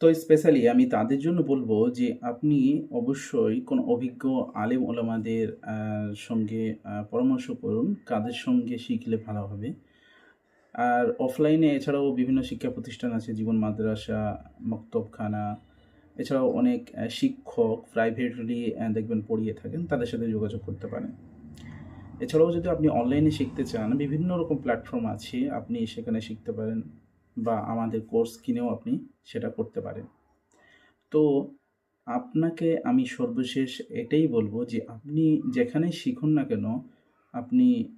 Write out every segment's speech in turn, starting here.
তো স্পেশালি আমি তাদের জন্য বলব যে আপনি অবশ্যই কোনো অভিজ্ঞ আলেম ওলামাদের সঙ্গে পরামর্শ করুন। কাদের সঙ্গে শিখলে ভালো হবে। আর অফলাইনে এছাড়াও বিভিন্ন শিক্ষা প্রতিষ্ঠান আছে জীবন মাদ্রাসা, মক্তবখানা এছাড়াও অনেক শিক্ষক প্রাইভেটলি দেখবেন পড়িয়ে থাকেন। তাদের সাথে যোগাযোগ করতে পারেন। এছাড়াও যদি আপনি অনলাইনে শিখতে চান বিভিন্ন রকম প্ল্যাটফর্ম আছে। আপনি সেখানে শিখতে পারেন বা আমাদের কোর্স কিনেও আপনি সেটা করতে পারেন। তো আপনাকে আমি সর্বশেষ এটাই বলব যে আপনি যেখানেই শিখুন না কেন, আপনি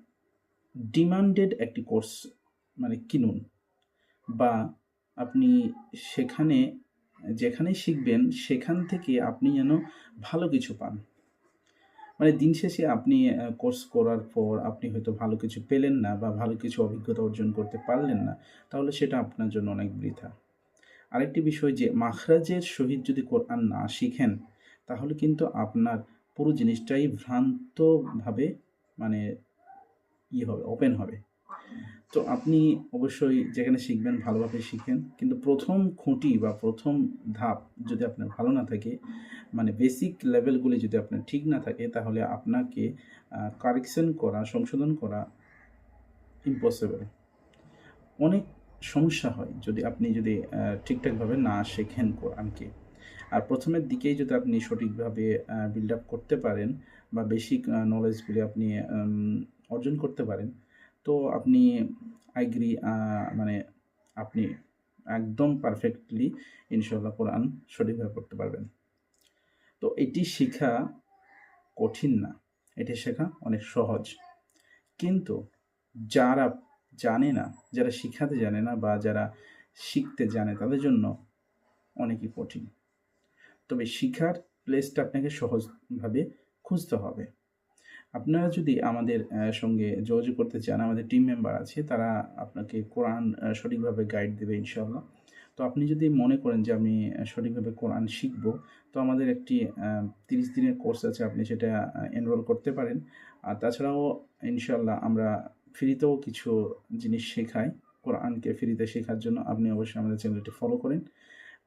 ডিমান্ডেড একটি কোর্স মানে কিনুন। বা আপনি সেখানে, যেখানেই শিখবেন, সেখান থেকে আপনি যেন ভালো কিছু পান। মানে দিন শেষে আপনি কোর্স করার পর আপনি হয়তো ভালো কিছু পেলেন না বা ভালো কিছু অভিজ্ঞতা অর্জন করতে পারলেন না। তাহলে সেটা আপনার জন্য অনেক বৃথা। আরেকটি বিষয় যে মাখরাজের সহিত যদি কোরআন না শিখেন তাহলে কিন্তু আপনার পুরো জিনিসটাই ভ্রান্তভাবে মানে ইয়ে হবে, ওপেন হবে। তো আপনি অবশ্যই যেখানে শিখবেন ভালোভাবে শিখেন। কিন্তু প্রথম খুঁটি বা প্রথম ধাপ যদি আপনার ভালো না থাকে, মানে বেসিক লেভেলগুলি যদি আপনার ঠিক না থাকে তাহলে আপনাকে কারেকশন করা, সংশোধন করা ইম্পসিবল। অনেক সমস্যা হয় যদি আপনি যদি ঠিকঠাকভাবে না শেখেন কোরআনকে। আর প্রথমের দিকেই যদি আপনি সঠিকভাবে বিল্ড আপ করতে পারেন বা বেসিক নলেজগুলি আপনি অর্জন করতে পারেন, তো আপনি আই এগ্রি আ মানে আপনি একদম পারফেক্টলি ইনশাল্লাহ কোরআন সঠিকভাবে পড়তে পারবেন। তো এটি শেখা কঠিন না। এটি শেখা অনেক সহজ। কিন্তু যারা জানে না, যারা শিখাতে জানে না বা যারা শিখতে জানে তাদের জন্য অনেকই কঠিন। তবে শিখার প্লেসটা আপনাকে সহজভাবে খুঁজতে হবে। আপনারা যদি আমাদের সঙ্গে যোগাযোগ করতে চান, আমাদের টিম মেম্বার আছে তারা আপনাকে কোরআন সঠিকভাবে গাইড দেবে ইনশাল্লাহ তো আপনি যদি মনে করেন যে আমি সঠিকভাবে কোরআন শিখব, তো আমাদের একটি তিরিশ দিনের কোর্স আছে আপনি সেটা এনরোল করতে পারেন। আর তাছাড়াও ইনশাআল্লাহ আমরা ফ্রিতেও কিছু জিনিস শেখাই। কোরআনকে ফ্রিতে শেখার জন্য আপনি অবশ্যই আমাদের চ্যানেলটি ফলো করেন।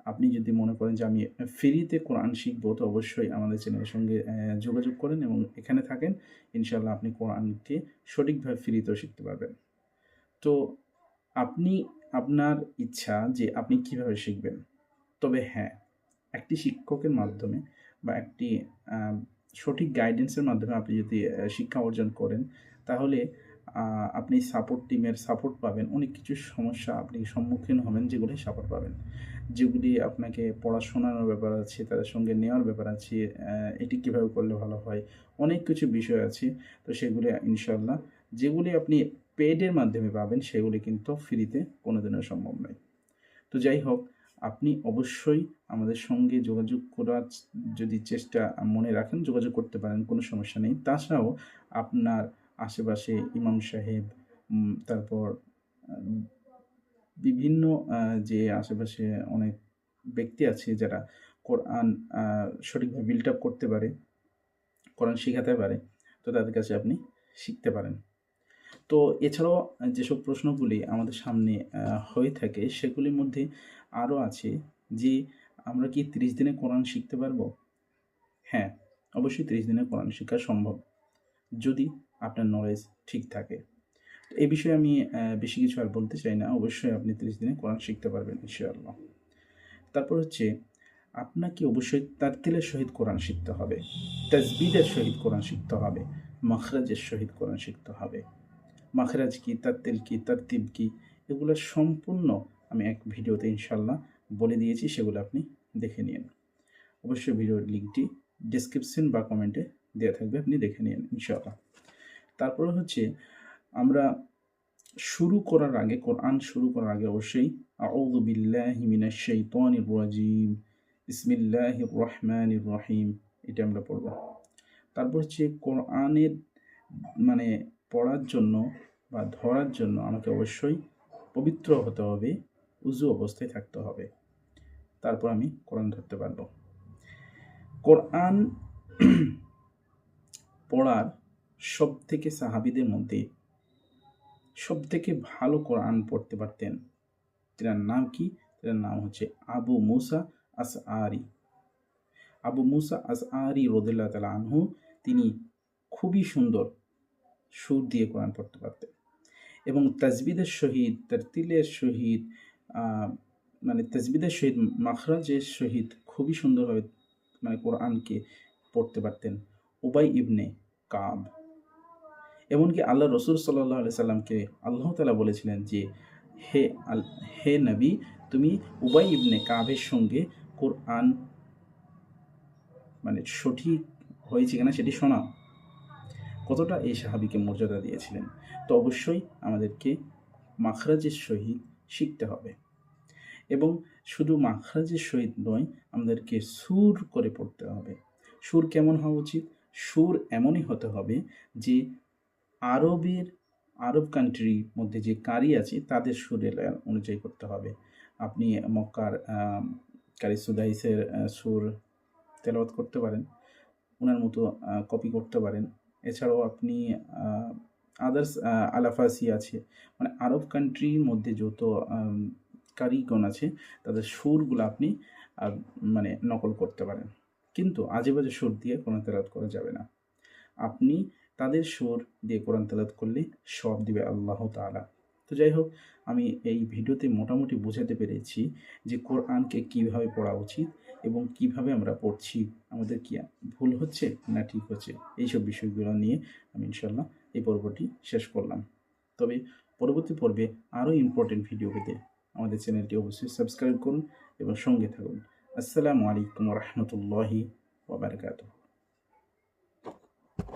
আপনি যদি মনে করেন যে আমি ফ্রিতে কোরআন শিখব তো অবশ্যই আমাদের চ্যানেলের সঙ্গে যোগাযোগ করেন এবং এখানে থাকেন। ইনশাআল্লাহ আপনি কোরআনকে সঠিকভাবে ফ্রিতেও শিখতে পারবেন। তো আপনি আপনার ইচ্ছা যে আপনি কীভাবে শিখবেন। তবে হ্যাঁ, একটি শিক্ষকের মাধ্যমে বা একটি সঠিক গাইডেন্সের মাধ্যমে আপনি যদি শিক্ষা অর্জন করেন তাহলে আপনি সাপোর্ট টিমের সাপোর্ট পাবেন। অনেক কিছু সমস্যা আপনি সম্মুখীন হবেন যেগুলি সাপোর্ট পাবেন। যেগুলি আপনাকে পড়াশোনার ব্যাপার আছে, তাদের সঙ্গে নেওয়ার ব্যাপার আছে, এটি কীভাবে করলে ভালো হয়। অনেক কিছু বিষয় আছে। তো সেগুলি ইনশাল্লাহ যেগুলি আপনি পেইড এর মাধ্যমে পাবেন সেগুলি কিন্তু ফ্রিতে কোনোদিনও সম্ভব নয়। তো যাই হোক, আপনি অবশ্যই আমাদের সঙ্গে যোগাযোগ করার যদি চেষ্টা মনে রাখেন যোগাযোগ করতে পারেন, কোনো সমস্যা নেই। তাছাড়াও আপনার আশেপাশে ইমাম সাহেব, তারপর বিভিন্ন যে আশেপাশে অনেক ব্যক্তি আছে যারা কোরআন সঠিকভাবে বিল্ড আপ করতে পারে, কোরআন শেখাতে পারে, তো তাদের কাছে আপনি শিখতে পারেন। তো এছাড়াও যেসব প্রশ্নগুলি আমাদের সামনে হয়ে থাকে সেগুলির মধ্যে আরও আছে যে আমরা কি ৩০ দিনে কোরআন শিখতে পারব? হ্যাঁ, অবশ্যই ৩০ দিনে কোরআন শিখা সম্ভব। যদি আপনার নলেজ ঠিক থাকে। তো এই বিষয়ে আমি বেশি কিছু আর বলতে চাই না। অবশ্যই আপনি ৩০ দিনে কোরআন শিখতে পারবেন ইনশাআল্লাহ। তারপর হচ্ছে আপনাকে অবশ্যই তারতিলের সহিত কোরআন শিখতে হবে। তাজবিদের সহিত কোরআন শিখতে হবে। মাখরাজের সহিত কোরআন শিখতে হবে। মাখরাজ কি, তারতিল কি, তারতিব কি এগুলো সম্পূর্ণ আমি এক ভিডিওতে ইনশাল্লাহ বলে দিয়েছি সেগুলো আপনি দেখে নিন অবশ্যই ভিডিওর লিঙ্কটি ডেসক্রিপশন বা কমেন্টে দেওয়া থাকবে আপনি দেখে নিয়েন ইনশাআল্লাহ। তারপরে হচ্ছে আমরা শুরু করার আগে কোরআন শুরু করার আগে অবশ্যই আউযু বিল্লাহি মিনাশ শাইতানির রাজিম। বিসমিল্লাহির রহমানির রহিম এটা আমরা পড়ব। তারপর হচ্ছে কোরআনের মানে পড়ার জন্য বা ধরার জন্য আমাকে অবশ্যই পবিত্র হতে হবে, উজু অবস্থায় থাকতে হবে। তারপর আমি কোরআন ধরতে পারব। কোরআন পড়ার সবথেকে সাহাবিদের মধ্যে সবথেকে ভালো কোরআন পড়তে পারতেন। তিনার নাম কি? তার নাম হচ্ছে আবু মুসা আস আরি আবু মুসা আস আরি রদুল্লাহ তালা আনহু তিনি খুবই সুন্দর সুর দিয়ে কোরআন পড়তে পারতেন এবং তাজবিদের সহিত তারতিলের আহ, মানে তাজবিদের সহিত মাখরাজের সহিত খুবই সুন্দরভাবে মানে কোরআনকে পড়তে পারতেন উবাই ইবনে কাব এমনকি আল্লাহ রসুল সাল্লাহ আলি সাল্লামকে আল্লাহ তালা বলেছিলেন যে, হে আল, হে নবী, তুমি উবাই ইবনে কাবের সঙ্গে কোরআন মানে সঠিক হয়েছে কিনা সেটি শোনাও। কতটা এই সাহাবিকে মর্যাদা দিয়েছিলেন? তো অবশ্যই আমাদেরকে মাখরাজের সহিত শিখতে হবে। এবং শুধু মাখরাজের সহিত নয়, আমাদেরকে সুর করে পড়তে হবে। সুর কেমন হওয়া উচিত? সুর এমনই হতে হবে যে আরবের, আরব কান্ট্রির মধ্যে যে কারি আছে, তাদের সুরের অনুযায়ী করতে হবে। আপনি মক্কার কারি সুদাইসের সুর তেলাওয়াত করতে পারেন ওনার মতো কপি করতে পারেন। এছাড়াও আপনি আদার্স আলাফাসি আছে মানে আরব কান্ট্রির মধ্যে যত কারিগণ আছে, তাদের সুরগুলো আপনি মানে নকল করতে পারেন। কিন্তু আজে বাজে সুর দিয়ে কোনো তেলাওয়াত করা যাবে না। আপনি তাদের সুর দিয়ে কোরআন তেলাওয়াত করলে সব দিবে আল্লাহ তাআলা। তো যাই হোক, আমি এই ভিডিওতে মোটামুটি বোঝাতে পেরেছি যে কোরআনকে কীভাবে পড়া উচিত এবং কীভাবে আমরা পড়ছি। আমাদের কি ভুল হচ্ছে না ঠিক হচ্ছে? এইসব বিষয়গুলো নিয়ে আমি ইনশাল্লাহ এই পর্বটি শেষ করলাম। তবে পরবর্তী পর্বে আরও ইম্পর্টেন্ট ভিডিও পেতে আমাদের চ্যানেলটি অবশ্যই সাবস্ক্রাইব করুন এবং সঙ্গে থাকুন। আসসালামু আলাইকুম রহমতুল্লাহি ওবরাকাতুহ